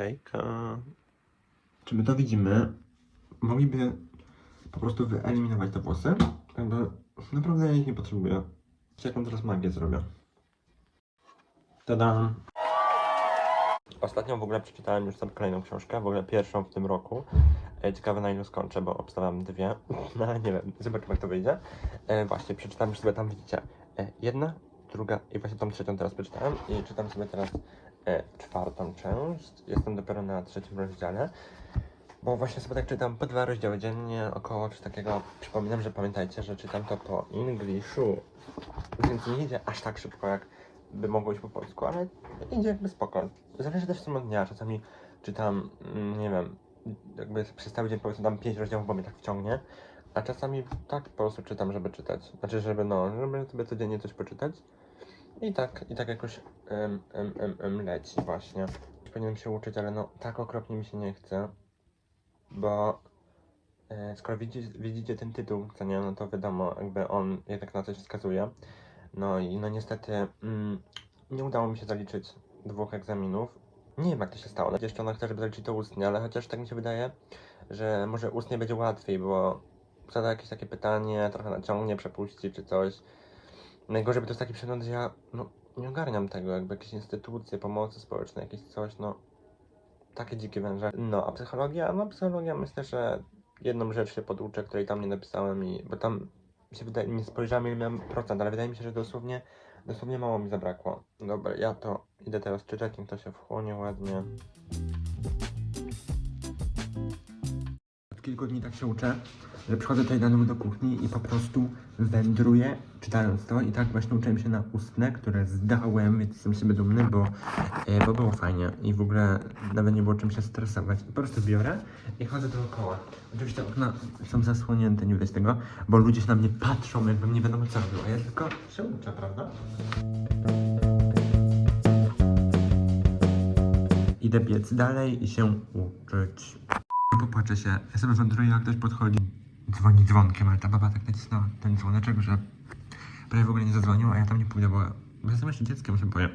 Hejka. Czy my to widzimy? Mogliby po prostu wyeliminować te włosy? Jakby naprawdę ja ich nie potrzebuję. Jaką teraz magię zrobię? Tada! Ostatnio w ogóle przeczytałem już sobie kolejną książkę, w ogóle pierwszą w tym roku. E, Ciekawe na ilu skończę, bo obstawiam dwie. No ale nie wiem, zobaczymy jak to wyjdzie. E, właśnie, przeczytałem już sobie tam, widzicie, e, jedna, druga i właśnie tą trzecią teraz przeczytałem i czytam sobie teraz czwartą część. Jestem dopiero na trzecim rozdziale. Bo właśnie sobie tak czytam po dwa rozdziały dziennie, około czy takiego. Przypominam, że pamiętajcie, że czytam to po Englishu. Więc nie idzie aż tak szybko, jak by mogło iść po polsku, ale idzie jakby spoko. Zależy też w od dnia. Czasami czytam, mm, nie wiem, jakby przez cały dzień powiedzmy tam pięć rozdziałów, bo mnie tak wciągnie. A czasami tak po prostu czytam, żeby czytać. Znaczy, żeby no, żeby sobie codziennie coś poczytać. I tak, i tak jakoś em, em, em, em, leci właśnie. Powinienem się uczyć, ale no tak okropnie mi się nie chce. Bo e, skoro widzicie, widzicie ten tytuł, co nie, no to wiadomo, jakby on jednak na coś wskazuje. No i no niestety mm, nie udało mi się zaliczyć dwóch egzaminów. Nie wiem jak to się stało. Jeszcze ona chce, żeby zaliczyć to ustnie, ale chociaż tak mi się wydaje, że może ustnie będzie łatwiej, bo zada jakieś takie pytanie, trochę naciągnie, przepuści czy coś. Najgorzej, bo to jest taki przedmiot, że ja no, nie ogarniam tego, jakby jakieś instytucje pomocy społecznej, jakieś coś, no takie dzikie węże. No, a psychologia? No psychologia myślę, że jedną rzecz się poduczę, której tam nie napisałem i, bo tam się wydaje, nie spojrzałem ile miałem procent, ale wydaje mi się, że dosłownie, dosłownie mało mi zabrakło. Dobra, ja to idę teraz czytać, niech to się wchłonie ładnie. Od kilku dni tak się uczę, że przychodzę tutaj na do kuchni i po prostu wędruję, czytając to i tak właśnie uczyłem się na ustne, które zdałem, więc jestem z siebie dumny, bo, e, bo było fajnie i w ogóle nawet nie było czym się stresować. Po prostu biorę i chodzę dookoła. Oczywiście okna są zasłonięte, nie widać tego, bo ludzie się na mnie patrzą, jakbym nie wiadomo co robił, a ja tylko się uczę, prawda? Idę biec dalej i się uczyć. Popatrzę się, ja sobie wędruję, jak ktoś podchodzi, dzwoni dzwonkiem, ale ta baba tak nacisnęła ten dzwoneczek, że prawie w ogóle nie zadzwonił, a ja tam nie pójdę, bo, bo jestem jeszcze dzieckiem, się boję.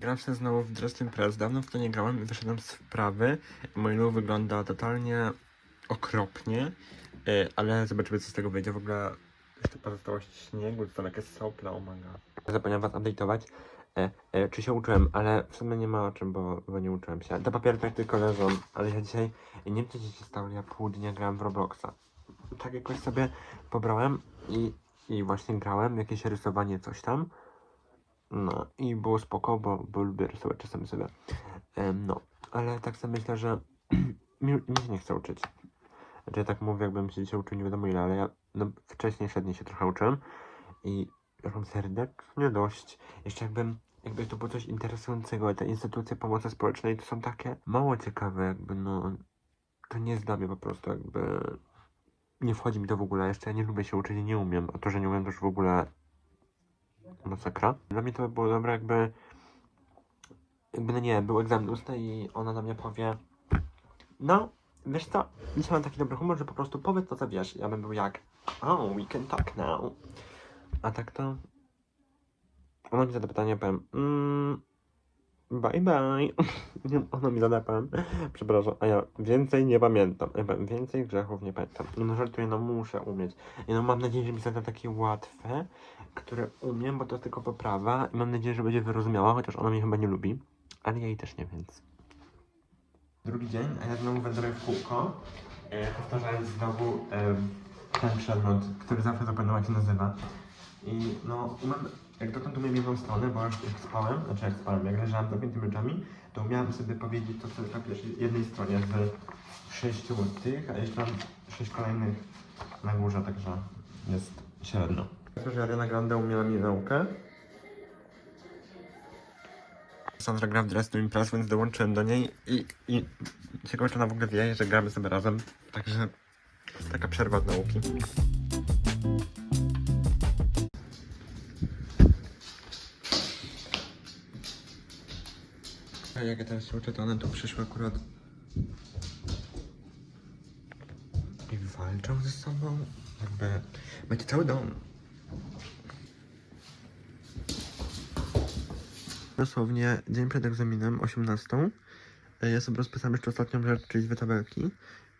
Gram się znowu w Dress Press, dawno w to nie grałem i wyszedłem z wprawy. Mój lód wygląda totalnie okropnie, y, ale zobaczymy co z tego wyjdzie. W ogóle jeszcze pozostałość śniegu, to są jakieś sople, oh my god. Zapomniałem was update'ować, e, e, czy się uczyłem, ale w sumie nie ma o czym, bo, bo nie uczyłem się. Te papiery tak tylko leżą, ale ja dzisiaj, nie wiem co się stało, ja pół dnia grałem w Robloxa. Tak jakoś sobie pobrałem i, i właśnie grałem, jakieś rysowanie, coś tam. No i było spoko, bo, bo lubię rysować czasami sobie. No, ale tak sobie myślę, że mi, mi się nie chce uczyć. Znaczy ja tak mówię, jakbym się dzisiaj uczył nie wiadomo ile, ale ja no, wcześniejsze dni się trochę uczyłem i już mam serdecznie dość. Jeszcze jakbym, jakby to było coś interesującego, te instytucje pomocy społecznej to są takie mało ciekawe, jakby no, to nie jest dla mnie po prostu, jakby nie wchodzi mi to w ogóle, jeszcze ja nie lubię się uczyć i nie umiem, a to, że nie umiem to już w ogóle masakra. Dla mnie to by było dobre, jakby jakby no nie, był egzamin ustny i ona na mnie powie no, wiesz co, dzisiaj mam taki dobry humor, że po prostu powiedz to, co wiesz. Ja bym był jak oh, we can talk now. A tak to ona mi zada pytanie, powiem mm, bye bye. ona mi zada, powiem przepraszam, a ja więcej nie pamiętam. Więcej grzechów nie pamiętam. No żartuję, no muszę umieć. I no mam nadzieję, że mi zada takie łatwe, które umiem, bo to tylko poprawa. I mam nadzieję, że będzie wyrozumiała, chociaż ona mnie chyba nie lubi. Ale ja jej też nie, więc... Drugi dzień, a ja znowu wędruję w kółko, e, powtarzając znowu ten przedmiot, który zawsze zapomniała się nazywa. I no, mam, jak dotąd umiem jedną stronę, bo już jak spałem, znaczy jak spałem, jak leżałem z zamkniętymi oczami, to umiałem sobie powiedzieć to, co jest na pierwszej, jednej stronie z sześciu tych, a jeszcze mam sześć kolejnych na górze, także jest średnio. Myślę, że Ariana Grande umiała mi naukę. Sandra gra w Dress to Impress, więc dołączyłem do niej i, i ciekawe, czy ona w ogóle wie, że gramy sobie razem. Także taka przerwa od nauki. Jak ja teraz się uczę, to one tu przyszły akurat i walczą ze sobą. Jakby macie cały dom. Dosłownie dzień przed egzaminem, 18, E, Ja sobie rozpisałem jeszcze ostatnią rzecz, czyli dwie tabelki.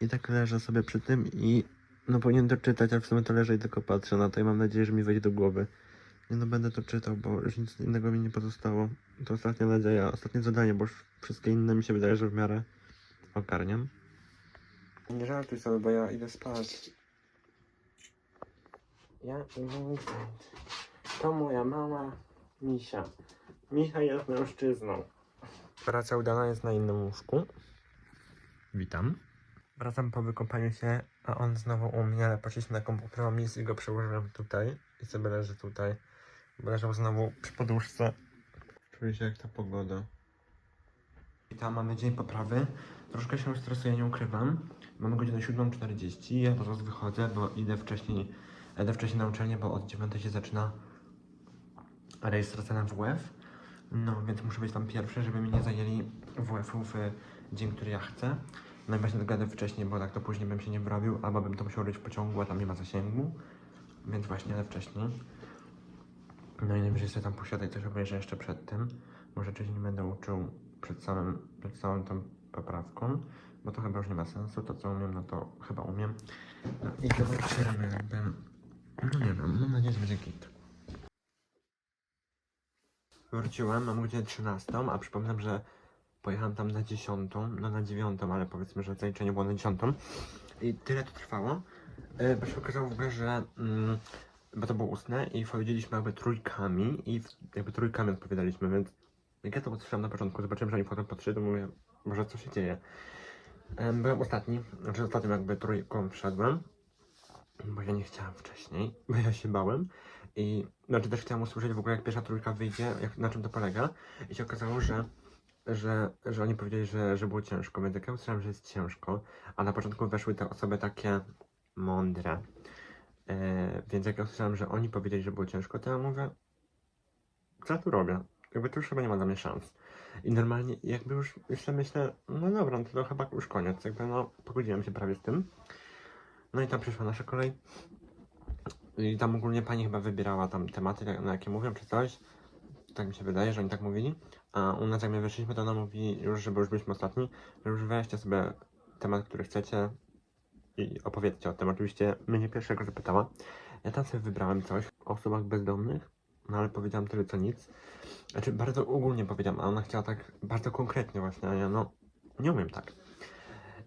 I tak leżę sobie przy tym i no powinien to czytać, a w sumie to leżę i tylko patrzę na to i mam nadzieję, że mi wejdzie do głowy. Nie no, będę to czytał, bo już nic innego mi nie pozostało. To ostatnia nadzieja, ostatnie zadanie, bo już wszystkie inne mi się wydaje, że w miarę ogarniam. Nie żartuj sobie, bo ja idę spać. Ja idę spać. To moja mama Misia. Micha jest mężczyzną. Praca udana jest na innym łóżku. Witam. Wracam po wykąpaniu się, a on znowu u mnie, ale poszliśmy na komputer, i go przełożyłem tutaj i sobie leży tutaj. Leżał znowu przy poduszce. Czuję się jak ta pogoda. Witam, mamy dzień poprawy. Troszkę się stresuję, nie ukrywam. Mamy godzinę 7.40. Ja teraz wychodzę, bo idę wcześniej, idę wcześniej na uczelnię, bo od 9 się zaczyna rejestracja na WF. No, więc muszę być tam pierwszy, żeby mi nie zajęli WF-u w dzień, który ja chcę. No i właśnie dogadę wcześniej, bo tak to później bym się nie wyrobił, albo bym to musiał robić w pociągu, a tam nie ma zasięgu. Więc właśnie, ale wcześniej. No i najwyżej sobie tam posiadę i coś obejrzę jeszcze przed tym. Może czegoś nie będę uczył przed samym, przed całą tą poprawką, bo to chyba już nie ma sensu. To co umiem, no to chyba umiem. No i zobaczymy, jakby... No nie wiem, mam nadzieję, że będzie git. Wróciłem, mam godzinę 13, a przypominam, że pojechałem tam na 10, no na 9, ale powiedzmy, że zaliczenie było na 10. I tyle to trwało, yy, bo się okazało w ogóle, że mm, bo to było ustne i powiedzieliśmy jakby trójkami i jakby trójkami odpowiadaliśmy, więc jak ja to usłyszałem na początku, zobaczyłem, że oni potem patrzyli, to mówię, może co się dzieje. Em, byłem ostatni, znaczy ostatnim jakby trójką wszedłem, bo ja nie chciałem wcześniej, bo ja się bałem. I znaczy też chciałem usłyszeć w ogóle jak pierwsza trójka wyjdzie, jak, na czym to polega. I się okazało, że, że, że oni powiedzieli, że, że było ciężko, więc jak ja usłyszałem, że jest ciężko, a na początku weszły te osoby takie mądre. E, więc jak ja usłyszałem, że oni powiedzieli, że było ciężko, to ja mówię, co ja tu robię? Jakby to już chyba nie ma dla mnie szans. I normalnie jakby już, już sobie myślę, no dobra, no to, to chyba już koniec. Jakby no pogodziłem się prawie z tym. No i tam przyszła nasza kolej. I tam ogólnie pani chyba wybierała tam tematy, na- na jakie mówią, czy coś. Tak mi się wydaje, że oni tak mówili. A u nas jak my wyszliśmy, to ona mówi już, żeby już byliśmy ostatni, że już weźcie sobie temat, który chcecie i opowiedzcie o tym. Oczywiście mnie pierwszego zapytała. Ja tam sobie wybrałem coś o osobach bezdomnych, no ale powiedziałam tyle co nic. Znaczy bardzo ogólnie powiedziałam, a ona chciała tak bardzo konkretnie właśnie, a ja no nie umiem tak.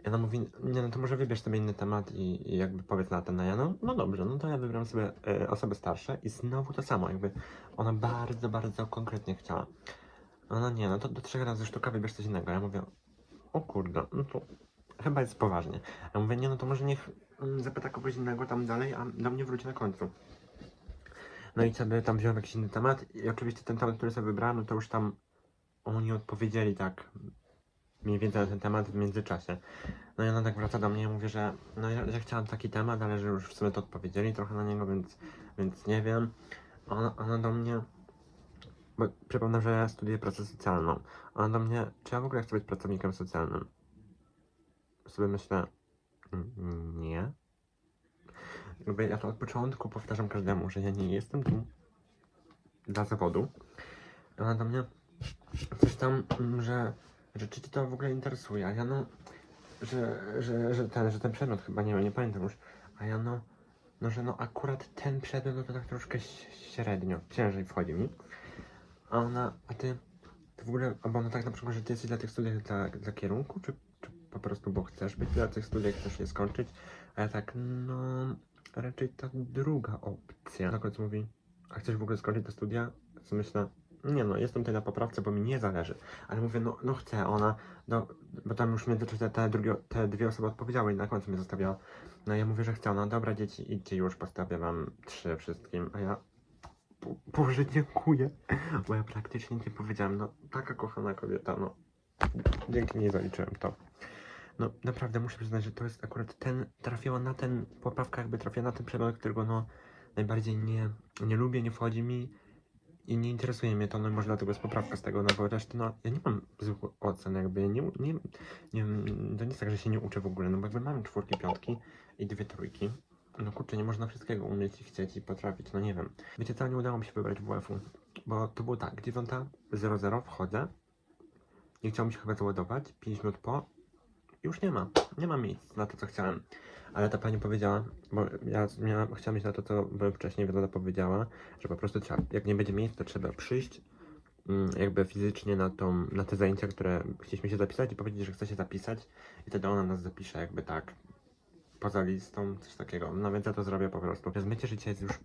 I ona mówi, nie no to może wybierz sobie inny temat i, i jakby powiedz na ten, a ja no, no dobrze, no to ja wybrałem sobie e, osoby starsze i znowu to samo, jakby ona bardzo, bardzo konkretnie chciała. Ona nie, no to do trzech razy sztuka wybierz coś innego. Ja mówię, o kurde, no to chyba jest poważnie. Ja mówię, nie no to może niech mm, zapyta kogoś innego tam dalej, a do mnie wróci na końcu. No i sobie tam wziąłem jakiś inny temat i oczywiście ten temat, który sobie wybrałem, no to już tam oni odpowiedzieli tak mniej więcej na ten temat w międzyczasie. No i ona tak wraca do mnie i mówi, że no ja, chciałam taki temat, ale że już w sumie to odpowiedzieli trochę na niego, więc, więc nie wiem. Ona, ona do mnie, bo przypomnę, że ja studiuję pracę socjalną. Ona do mnie, czy ja w ogóle chcę być pracownikiem socjalnym? Sobie myślę, "Mm, nie. Jakby ja to od początku powtarzam każdemu, że ja nie jestem tu dla zawodu. Ona do mnie coś tam, mm, że, że czy cię to w ogóle interesuje, a ja no, że, że, że ten, że ten przedmiot chyba nie, nie pamiętam już, a ja no, no, że no akurat ten przedmiot no to tak troszkę średnio, ciężej wchodzi mi. A ona, a ty, ty w ogóle, albo ona tak na przykład, że ty jesteś dla tych studiów dla, dla kierunku, czy, prostu, bo chcesz być dla tych studiów, chcesz je skończyć, a ja tak, no, raczej ta druga opcja. Na końcu mówi, a chcesz w ogóle skończyć te studia? Co myślę, nie no, jestem tutaj na poprawce, bo mi nie zależy. Ale mówię, no, no chcę, ona, no, bo tam już w międzyczasie te, drugie, te dwie osoby odpowiedziały i na końcu mnie zostawiała. No ja mówię, że chcę, no dobra dzieci, idźcie już, postawię wam trzy wszystkim, a ja, "Bo- Boże, dziękuję, bo ja praktycznie nie powiedziałem, no, taka kochana kobieta, no, dzięki niej zaliczyłem to. No naprawdę muszę przyznać, że to jest akurat ten, trafiła na ten, poprawka jakby trafiła na ten przedmiot, którego no najbardziej nie, nie lubię, nie wchodzi mi i nie interesuje mnie to, no może dlatego jest poprawka z tego, no bo reszty, no ja nie mam złych ocen, jakby nie, nie, nie, to nie jest tak, że się nie uczę w ogóle, no bo jakby mam czwórki, piątki i dwie trójki. No kurczę, nie można wszystkiego umieć i chcieć i potrafić, no nie wiem. Wiecie co, nie udało mi się wybrać WF-u, bo to było tak, 9.00 wchodzę, nie chciał mi się chyba załadować, 5 minut po, już nie ma, nie ma miejsc na to, co chciałem. Ale ta pani powiedziała, bo ja miałam, chciałam mieć na to, co byłem wcześniej, więc ona powiedziała, że po prostu trzeba, jak nie będzie miejsc, to trzeba przyjść mm, jakby fizycznie na, tą, na te zajęcia, które chcieliśmy się zapisać i powiedzieć, że chce się zapisać i wtedy ona nas zapisze jakby tak poza listą, coś takiego. No więc ja to zrobię po prostu. Myślę, że dzisiaj jest już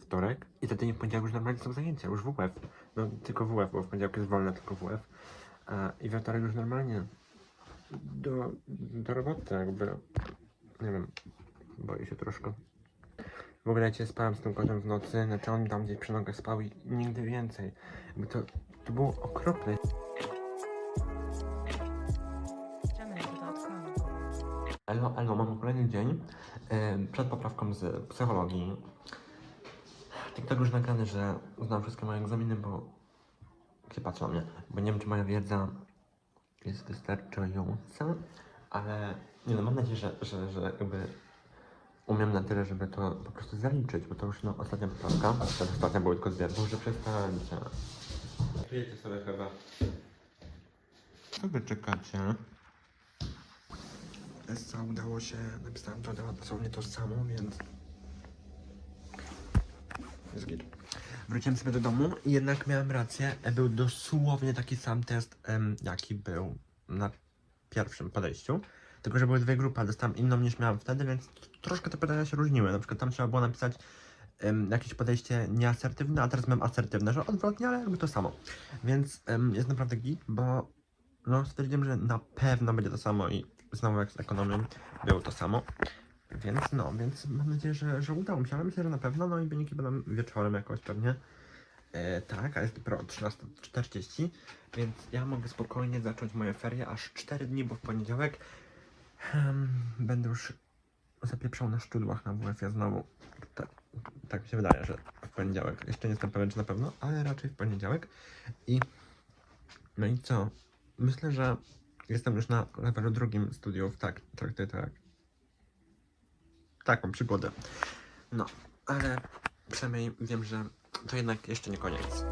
wtorek i wtedy nie w poniedziałek już normalnie są zajęcia, już WF. No tylko WF, bo w poniedziałek jest wolne tylko WF. A, I we wtorek już normalnie do, do roboty jakby. Nie wiem, boję się troszkę. W ogóle dzisiaj spałem z tym kotem w nocy, znaczy on tam gdzieś przy nogach spał i nigdy więcej. Jakby to, to było okropne. Elo, elo, mamy kolejny dzień em, przed poprawką z psychologii. TikTok już nagrany, że znam wszystkie moje egzaminy, bo się patrzą na mnie, bo nie wiem, czy moja wiedza jest wystarczająca, ale nie no, mam nadzieję, że, że, że jakby umiem na tyle, żeby to po prostu zaliczyć, bo to już no, ostatnia poprawka, ta ostatnia były tylko dwie, może przestańcie. Pijecie sobie chyba. Co wy czekacie? Essa udało się, napisałem to dosłownie to samo, więc... Jest git. Wróciłem sobie do domu i jednak miałem rację, był dosłownie taki sam test, jaki był na pierwszym podejściu. Tylko, że były dwie grupy, a dostałem inną niż miałem wtedy, więc troszkę te pytania się różniły. Na przykład tam trzeba było napisać jakieś podejście nieasertywne, a teraz miałem asertywne, że odwrotnie, ale jakby to samo. Więc jest naprawdę git, bo no stwierdziłem, że na pewno będzie to samo i znowu jak z ekonomią było to samo. Więc no, więc mam nadzieję, że, że udało mi się, ale myślę, że na pewno, no i wyniki będą wieczorem jakoś pewnie. E, tak, a jest dopiero 13.40, więc ja mogę spokojnie zacząć moje ferie aż 4 dni, bo w poniedziałek em, będę już zapieprzał na szczudłach na WF-ie znowu. Tak, tak mi się wydaje, że w poniedziałek. Jeszcze nie jestem pewien, czy na pewno, ale raczej w poniedziałek. I no i co? Myślę, że jestem już na levelu drugim studiów. Tak, traktuję to jak taką przygodę. No, ale przynajmniej wiem, że to jednak jeszcze nie koniec.